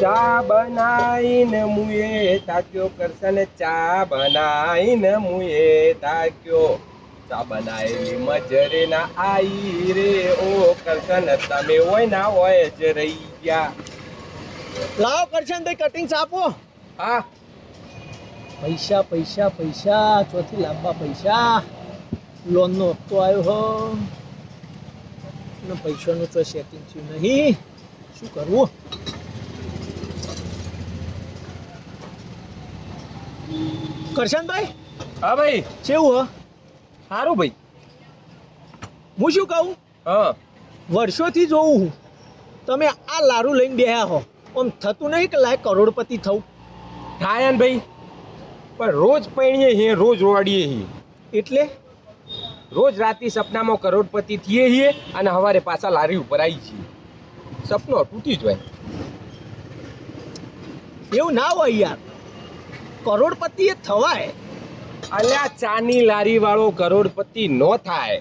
ચા બનાવીને મુએ તાક્યો કરશન ચા બનાવીને મુએ તાક્યો. ચા બનાયેલી મજરે ના આઈ રે ઓ કરશન તમે હોય ના હોય જ રહી ગયા. લાવો કરશનભાઈ કટિંગ આપો. હા. પૈસા પૈસા પૈસા ચોથી લાંબા પૈસા. લોનનો હપ્તો આવ્યો હો. ને પૈસાનું તો સેટિંગ થયું નહીં. શું કરવું? કરશનભાઈ? હા ભાઈ. કેવું હ? સારું ભાઈ. હું શું કહું? હા. વર્ષોથી જોઉં હું. તમે આ લારું લઈને બેહ્યા હો. આમ થતું નહીં કે લાય કરોડપતિ થવું થાય ભાઈ. પણ રોજ પૈણીએ છીએ રોજ રોવાડીએ છીએ એટલે? રોજ રાતે સપનામાં કરોડપતિ થઈએ છીએ અને સવારે પાછા લારી ઉપર આવી છીએ. સપનો તૂટી જ હોય એવું ના હોય યાર. કરોડપતિ એ થવાય. અલ્યા ચાની લારી વાળો કરોડપતિ નો થાય.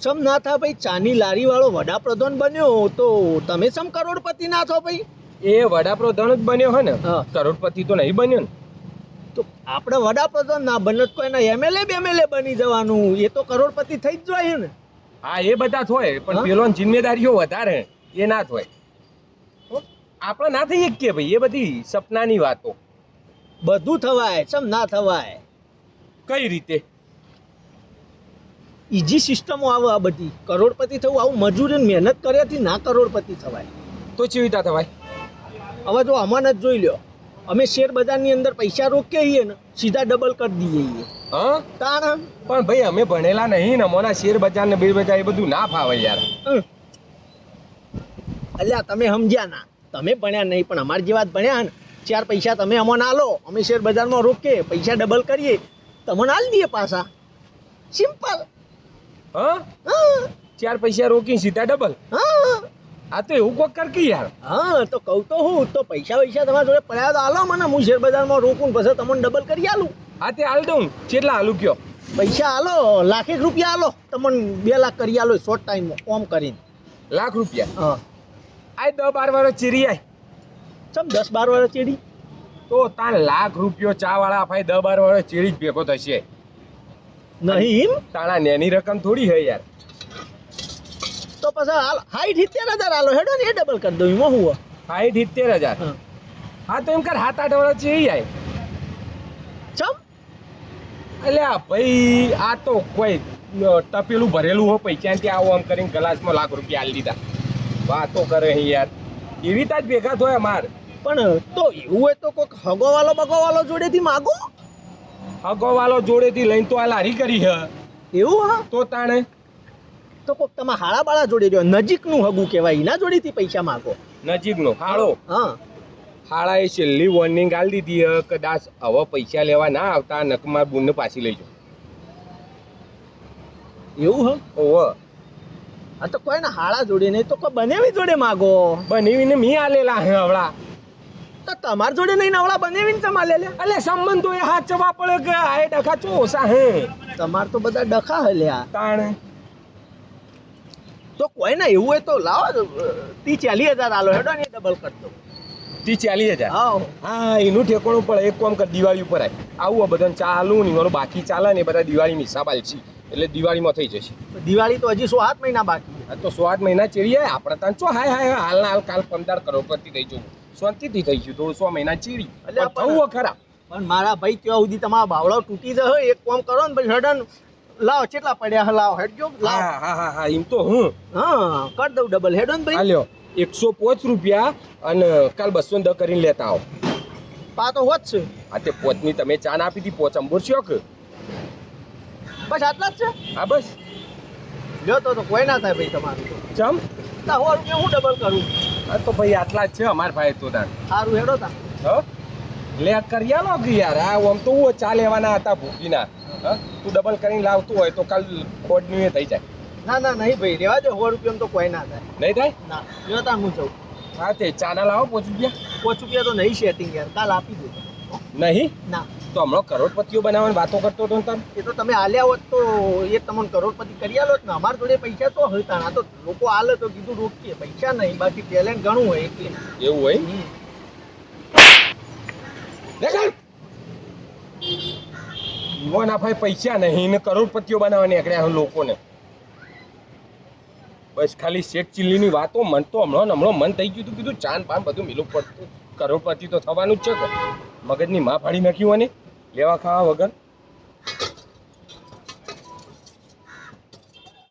સમ ના થા ભાઈ? ચાની લારી વાળો વડાપ્રધાન બન્યો તો તમે સમ કરોડપતિ ના થો ભાઈ? એ વડાપ્રધાન જ બન્યો હોય ને? કરોડપતિ તો નહીં બન્યો ને. તો આપણે વડાપ્રધાન ના બને તો એના એમએલએ બેમએલએ બની જવાનું. એ તો કરોડપતિ થઈ જ જોઈએ ને. હા એ બધા થોય પણ? પેલો જિમ્મેદારીઓ વધારે એ ના થોય આપણે ના થઈ શકીએ ભાઈ એ બધી સપનાની વાતો. બધું થવાય સમ ના થવાય? કઈ રીતે? ઈજી સિસ્ટમો આવે આ બધી. કરોડપતિ થવું આવું મજૂરી ને મહેનત કર્યાથી ના કરોડપતિ થવાય. તો ચેવી રીતે થવાય? હવે જો અમાન જ જોઈ લ્યો. અમે શેર બજારની અંદર પૈસા રોકીએ ને સીધા ડબલ કરી દઈએ છીએ હા? તાણ પણ ભાઈ અમે ભણેલા નહીં ને મોના શેર બજાર ને બે બજાર એ બધું ના ફાવે યાર. અલ્યા તમે સમજ્યા ના. તમે ભણ્યા નહીં પણ અમારી જેવા ભણ્યા ને ચાર પૈસા તમે અમને આલો અમે શેર બજારમાં રોકીએ પૈસા ડબલ કરીએ તમને આલી દઈએ પાછા. સિમ્પલ હા? ચાર પૈસા રોકી સીધા ડબલ હા. આ તો એવું કોક કર કે યાર. હા તો કહું તો હું તો પૈસા પૈસા તમારા જોડે પડ્યા તો આલો મને. હું શેર બજારમાં રોકું પછી તમને ડબલ કરી આલું. હા તે હાલ દઉં. કેટલા હાલું કયો? પૈસા આલો લાખેક રૂપિયા આલો. તમને બે લાખ કરી આલો શોર્ટ ટાઈમમાં ઓમ કરીને. લાખ રૂપિયા? હા. આ દસ બાર વાળો ચીરી આય. ચમ દસ બાર વાળો ચીડી તો તાર લાખ રૂપિયો ચા વાળા ભાઈ દસ બાર વાળો ચીડી જ ભેગો થશે. નહીં તાણા નેની રકમ થોડી હે યાર. પછી હાલ હાઈટ સિત્તેર હજાર આલો. હેડો ને એ ડબલ કરી દઉં એમાં હું હાઈટ સિત્તેર હજાર. હા. તો એમ કર સાત આઠ વર્ષ એ જાય ચમ? અલ્યા ભાઈ આ તો કોઈ ટપેલું ભરેલું હો પૈસા ક્યાંથી આવો આમ કરીને ગ્લાસમાં લાખ રૂપિયા આલી દીધા. વાતો કરે યાર. એવી તાજ ભેગા થયા માર પણ તો એવું હોય તો કોઈક હગોવાલો બગોવાલો જોડેથી માગો? હગોવાલો જોડેથી લઈને તો આ લારી કરી હે. એવું હા? તો તાણે? તો કોક તમે હાળા બાળા જોડે રહ્યો. નજીકનું હગું કહેવાય એના જોડેથી પૈસા માગો. નજીકનો હાળો. હા. હાળાએ છેલ્લી વોર્નિંગ આલી દીધી કદાચ હવે પૈસા લેવા ના આવતા નકમાં બુનને પાછી લઈ જાઓ. એવું હ? ઓહો. આ તો કોઈ ને હાળા જોડે નહીં તો કોઈ બનેવી જોડે માગો? બનીવીને મી આલેલા હે હવળા. તો તમાર જોડે નહીં નવળા બનેવીને તમારે લે લે અલે સંબંધો એ હાથ ચવા પડે કે આ એ ડખા ચો ઓછા હે? તમાર તો બધા ડખા હલ્યા. તાણે? તો કોઈ ના એવું હોય તો લાવો તી ચાલી હજાર આલો હેડો ને ડબલ કરતો તી ચાલી હજાર? હા. એનું ઠેકોણું પણ એક કોમ કર દિવાળી ઉપર આય. આવું આ બધાને ચાલુ ને મારું બાકી ચાલે ને બધા દિવાળીની હિસાબ આલશી. એટલે દિવાળીમાં થઈ જશે. દિવાળી તો હજી સો આઠ મહિના બાકી તો સો આઠ મહિના ચીડીએ આપણે તાન ચો હાય હાય હાલના હાલ કાલ પંદર કરોડપતિ થઈ જવું. શાંતિથી થઈ ગયું થોડું સો મહિના ચીડી એટલે પણ થવું ખરા. પણ મારા ભાઈ ત્યાં સુધી તમારા બાવળો તૂટી જશે એક કોમ કરો ને પછી હડન લાવો કેટલા પડ્યા હા? લાવો હેડજો. લાવો. હા હા હા એમ તો હું. હા કરી દઉં ડબલ હેડો ને ભાઈ. હાલ્યો એકસો પોચ રૂપિયા અને કાલ બસો દસ કરીને લેતા આવો. પા તો હોત છે. આ તે પોચની તમે ચા ના આપી હતી પોચ અંબુર છો કે? બસ આટલા જ છે? હા બસ. લ્યો તો તો કોઈ ના થાય ભાઈ તમારું. ચમ? તા હો રૂપિયા હું ડબલ કરું? હા તો ભાઈ આટલા જ છે અમાર ભાઈ તો દાન સારું હેડો તા. હ? લે કરી લો કે યાર. આ આમ તો હું ચા લેવાના હતા ભૂખીના. હ તું ડબલ કરીને લાવતું હોય તો કાલ ખોડનું થઈ જાય. ના ના નહીં ભાઈ રેવા દો સો રૂપિયા તો કોઈ ના થાય. નહીં થાય? ના જોતા તા હું જઉં. હા તે ચાના લાવો પોચ રૂપિયા. પોચું રૂપિયા તો નહીં સેટિંગ યાર કાલ આપી દો. નહીં? ના. તો હમણાં કરોડપતિઓ બનાવવાની વાતો કરતો હતો ને એ તો તમે આલ્યા હોત તો એ તમને કરોડપતિ કરી આલો ને. અમારા જોડે પૈસા તો હતા આ તો લોકો આલે તો કીધું રોકીએ. પૈસા નહીં બાકી ટેલેન્ટ ઘણું હોય એટલે. એવું હોય. દેખાડ! યુવાના ભાઈ પૈસા નહીં ને કરોડપતિઓ બનાવવાની આકડે લોકોને. બસ ખાલી શેઠ ચીલીની વાતો મન તો હમણાં હમણાં મન થઈ ગયું હતું, કીધું ચાન પાન બધું મિલું પડતું. કરોડપતિ તો થવાનું જ છે મગજની માં ફાડી નાખ્યું અને લેવા ખાવા વગર.